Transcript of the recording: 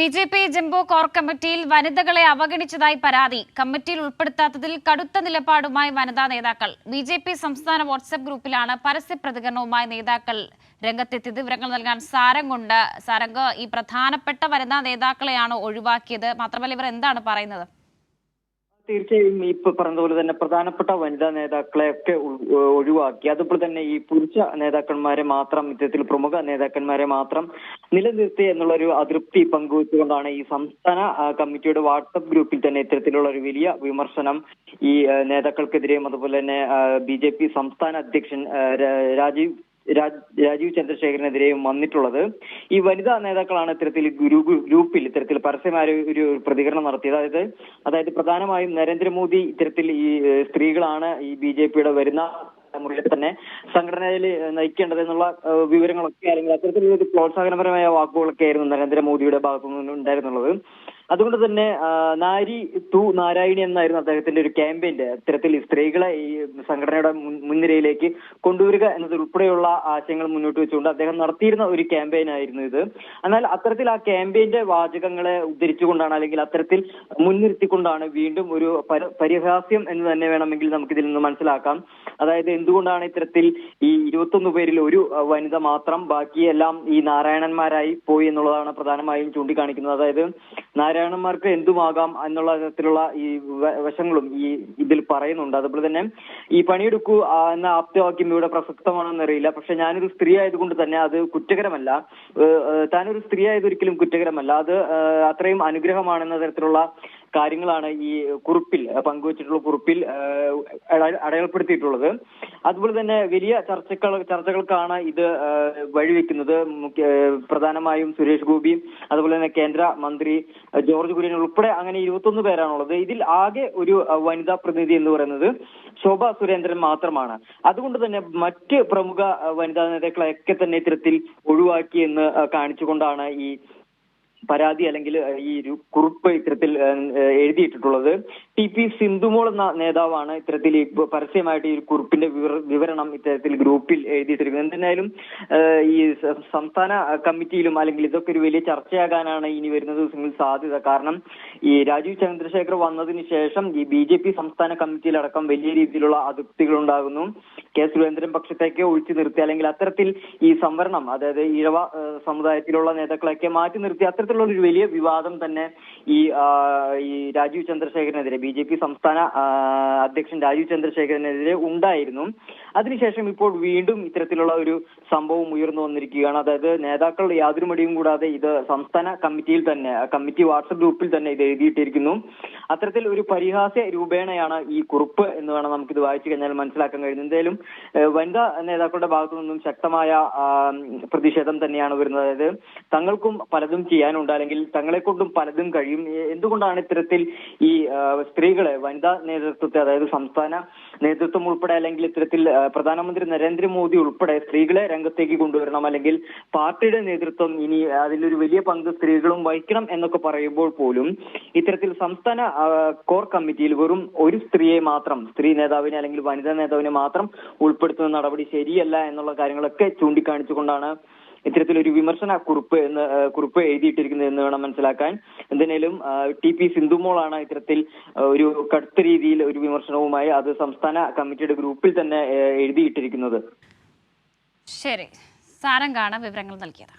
B J P jumbo core കമ്മിറ്റിയിൽ വനിതകളെ അവഗണിച്ചതായി പരാതി. കമ്മിറ്റിയിൽ ഉൾപ്പെടുത്താത്തതിൽ കടുത്ത നിലപാടുമായി വനിതാ നേതാക്കൾ. ബി ജെ പി സംസ്ഥാന വാട്സ്ആപ്പ് ഗ്രൂപ്പിലാണ് പരസ്യ പ്രതികരണവുമായി നേതാക്കൾ രംഗത്തെത്തിയത്. വിവരങ്ങൾ നൽകാൻ സാരംഗുണ്ട്. സാരംഗ് ഈ പ്രധാനപ്പെട്ട വനിതാ നേതാക്കളെയാണ് ഒഴിവാക്കിയത്. മാത്രമല്ല ഇവർ എന്താണ് പറയുന്നത്? തീർച്ചയായും ഈ പറഞ്ഞ പറഞ്ഞതുപോലെ തന്നെ പ്രധാനപ്പെട്ട വനിതാ നേതാക്കളെ ഒക്കെ ഒഴിവാക്കി. അതുപോലെ തന്നെ ഈ പുരുഷ നേതാക്കന്മാരെ മാത്രം ഇത്തരത്തിൽ പ്രമുഖ നേതാക്കന്മാരെ മാത്രം നിലനിർത്തി എന്നുള്ള ഒരു അതൃപ്തി പങ്കുവച്ചുകൊണ്ടാണ് ഈ സംസ്ഥാന കമ്മിറ്റിയുടെ വാട്സപ്പ് ഗ്രൂപ്പിൽ തന്നെ ഇത്തരത്തിലുള്ള ഒരു വലിയ വിമർശനം ഈ നേതാക്കൾക്കെതിരെയും അതുപോലെ തന്നെ ബി സംസ്ഥാന അധ്യക്ഷൻ രാജീവ് രാജ്- രാജീവ് ചന്ദ്രശേഖരനെതിരെയും വന്നിട്ടുള്ളത്. ഈ വനിതാ നേതാക്കളാണ് ഇത്തരത്തിൽ ഗ്രൂപ്പ് ഗ്രൂപ്പിൽ ഇത്തരത്തിൽ പരസ്യമായ ഒരു പ്രതികരണം നടത്തിയത്. അതായത് അതായത് പ്രധാനമായും നരേന്ദ്രമോദി ഇത്തരത്തിൽ ഈ സ്ത്രീകളാണ് ഈ ബി ജെ പിയുടെ വരുന്ന മുറിയിൽ തന്നെ സംഘടനയിൽ നയിക്കേണ്ടത് എന്നുള്ള വിവരങ്ങളൊക്കെ അല്ലെങ്കിൽ അത്തരത്തിലുള്ള പ്രോത്സാഹനപരമായ വാക്കുകളൊക്കെ ആയിരുന്നു നരേന്ദ്രമോദിയുടെ ഭാഗത്തു നിന്ന് ഉണ്ടായിരുന്നുള്ളത് അതുകൊണ്ട് തന്നെ നാരി തു നാരായണി എന്നായിരുന്നു അദ്ദേഹത്തിന്റെ ഒരു ക്യാമ്പയിന്റെ ഇത്തരത്തിൽ സ്ത്രീകളെ ഈ സംഘടനയുടെ മുൻനിരയിലേക്ക് കൊണ്ടുവരിക എന്നതുൾപ്പെടെയുള്ള ആശയങ്ങൾ മുന്നോട്ട് വെച്ചുകൊണ്ട് അദ്ദേഹം നടത്തിയിരുന്ന ഒരു ക്യാമ്പയിൻ ആയിരുന്നു ഇത്. എന്നാൽ അത്തരത്തിൽ ആ ക്യാമ്പയിന്റെ വാചകങ്ങളെ ഉദ്ധരിച്ചുകൊണ്ടാണ് അല്ലെങ്കിൽ അത്തരത്തിൽ മുൻനിർത്തിക്കൊണ്ടാണ് വീണ്ടും ഒരു പരിഹാസ്യം എന്ന് തന്നെ വേണമെങ്കിൽ നമുക്ക് ഇതിൽ നിന്ന് മനസ്സിലാക്കാം. അതായത് എന്തുകൊണ്ടാണ് ഇത്തരത്തിൽ ഈ ഇരുപത്തൊന്ന് പേരിൽ ഒരു വനിത മാത്രം ബാക്കിയെല്ലാം ഈ നാരായണന്മാരായി പോയി എന്നുള്ളതാണ് പ്രധാനമായും ചൂണ്ടിക്കാണിക്കുന്നത്. അതായത് നാരായണന്മാർക്ക് എന്തുമാകാം എന്നുള്ള തരത്തിലുള്ള ഈ വശങ്ങളും ഈ ഇതിൽ പറയുന്നുണ്ട്. അതുപോലെ തന്നെ ഈ പണിയെടുക്കൂ എന്ന ആപ്തവാക്യം ഇവിടെ പ്രസക്തമാണെന്ന് അറിയില്ല. പക്ഷെ ഞാനൊരു സ്ത്രീ ആയതുകൊണ്ട് തന്നെ അത് കുറ്റകരമല്ല. താനൊരു സ്ത്രീ ആയത് ഒരിക്കലും കുറ്റകരമല്ല. അത് അത്രയും അനുഗ്രഹമാണെന്ന തരത്തിലുള്ള കാര്യങ്ങളാണ് ഈ കുറിപ്പിൽ പങ്കുവച്ചിട്ടുള്ള കുറിപ്പിൽ അടയാളപ്പെടുത്തിയിട്ടുള്ളത്. അതുപോലെ തന്നെ വലിയ ചർച്ചകൾ ചർച്ചകൾക്കാണ് ഇത് വഴിവെക്കുന്നത്. പ്രധാനമായും സുരേഷ് ഗോപി അതുപോലെ തന്നെ കേന്ദ്ര മന്ത്രി ജോർജ് കുര്യൻ ഉൾപ്പെടെ അങ്ങനെ ഇരുപത്തൊന്ന് പേരാണുള്ളത്. ഇതിൽ ആകെ ഒരു വനിതാ പ്രതിനിധി എന്ന് പറയുന്നത് ശോഭ സുരേന്ദ്രൻ മാത്രമാണ്. അതുകൊണ്ട് തന്നെ മറ്റ് പ്രമുഖ വനിതാ നേതാക്കളെയൊക്കെ തന്നെ ഇത്തരത്തിൽ ഒഴിവാക്കി എന്ന് കാണിച്ചുകൊണ്ടാണ് ഈ പരാതി അല്ലെങ്കിൽ ഈ ഒരു കുറിപ്പ് ഇത്തരത്തിൽ എഴുതിയിട്ടിട്ടുള്ളത് ടി പി സിന്ധുമോൾ എന്ന നേതാവാണ് ഇത്തരത്തിൽ പരസ്യമായിട്ട് ഈ കുറിപ്പിന്റെ വിവരണം ഇത്തരത്തിൽ ഗ്രൂപ്പിൽ എഴുതിയിട്ടിരിക്കുന്നത്. എന്തായാലും ഈ സംസ്ഥാന കമ്മിറ്റിയിലും അല്ലെങ്കിൽ ഇതൊക്കെ ഒരു വലിയ ചർച്ചയാകാനാണ് ഇനി വരുന്ന ദിവസങ്ങളിൽ സാധ്യത. കാരണം ഈ രാജീവ് ചന്ദ്രശേഖർ വന്നതിന് ശേഷം ഈ ബി ജെ പി സംസ്ഥാന കമ്മിറ്റിയിലടക്കം വലിയ രീതിയിലുള്ള അതൃപ്തികൾ ഉണ്ടാകുന്നു. കെ സുരേന്ദ്രൻ പക്ഷത്തേക്ക് ഒഴിച്ചു നിർത്തി അല്ലെങ്കിൽ അത്തരത്തിൽ ഈ സംവരണം അതായത് ഏഹ്, സമുദായത്തിലുള്ള നേതാക്കളെയൊക്കെ മാറ്റി നിർത്തി അത്തരത്തിലുള്ള ഒരു വലിയ വിവാദം തന്നെ ഈ ഈ രാജീവ് ചന്ദ്രശേഖരനെതിരെ ബി ജെ പി സംസ്ഥാന അധ്യക്ഷൻ രാജീവ് ചന്ദ്രശേഖരനെതിരെ ഉണ്ടായിരുന്നു. അതിനുശേഷം ഇപ്പോൾ വീണ്ടും ഇത്തരത്തിലുള്ള ഒരു സംഭവം ഉയർന്നു വന്നിരിക്കുകയാണ്. അതായത് നേതാക്കൾ യാതൊരു മടിയും കൂടാതെ ഇത് സംസ്ഥാന കമ്മിറ്റിയിൽ തന്നെ കമ്മിറ്റി വാട്സപ്പ് ഗ്രൂപ്പിൽ തന്നെ ഇത് എഴുതിയിട്ടിരിക്കുന്നു. അത്തരത്തിൽ ഒരു പരിഹാസ്യ രൂപേണയാണ് ഈ കുറിപ്പ് എന്ന് വേണം നമുക്കിത് വായിച്ചു കഴിഞ്ഞാൽ മനസ്സിലാക്കാൻ കഴിയുന്നത്. എന്തായാലും വനിതാ നേതാക്കളുടെ ഭാഗത്തു നിന്നും ശക്തമായ പ്രതിഷേധം തന്നെയാണ് വരുന്നത്. അതായത് തങ്ങൾക്കും പലതും ചെയ്യാനുണ്ട് അല്ലെങ്കിൽ തങ്ങളെ കൊണ്ടും പലതും കഴിയും. എന്തുകൊണ്ടാണ് ഇത്തരത്തിൽ ഈ സ്ത്രീകളെ വനിതാ നേതൃത്വത്തെ അതായത് സംസ്ഥാന നേതൃത്വം ഉൾപ്പെടെ അല്ലെങ്കിൽ ഇത്തരത്തിൽ പ്രധാനമന്ത്രി നരേന്ദ്രമോദി ഉൾപ്പെടെ സ്ത്രീകളെ രംഗത്തേക്ക് കൊണ്ടുവരണം അല്ലെങ്കിൽ പാർട്ടിയുടെ നേതൃത്വം ഇനി അതിലൊരു വലിയ പങ്ക് സ്ത്രീകളും വഹിക്കണം എന്നൊക്കെ പറയുമ്പോൾ പോലും ഇത്തരത്തിൽ സംസ്ഥാന കോർ കമ്മിറ്റിയിൽ വെറും ഒരു സ്ത്രീയെ മാത്രം സ്ത്രീ നേതാവിനെ അല്ലെങ്കിൽ വനിതാ നേതാവിനെ മാത്രം ഉൾപ്പെടുത്തുന്ന നടപടി ശരിയല്ല എന്നുള്ള കാര്യങ്ങളൊക്കെ ചൂണ്ടിക്കാണിച്ചുകൊണ്ടാണ് ഇത്തരത്തിലൊരു വിമർശന കുറിപ്പ് എന്ന് കുറിപ്പ് എഴുതിയിട്ടിരിക്കുന്നത് എന്ന് വേണം മനസ്സിലാക്കാൻ. എന്തിനേലും ടി പി സിന്ധുമോളാണ് ഇത്തരത്തിൽ ഒരു കടുത്ത രീതിയിൽ ഒരു വിമർശനവുമായി അത് സംസ്ഥാന കമ്മിറ്റിയുടെ ഗ്രൂപ്പിൽ തന്നെ എഴുതിയിട്ടിരിക്കുന്നത്. ശരി. സാരം കാണാൻ വിവരങ്ങൾ നൽകിയത്.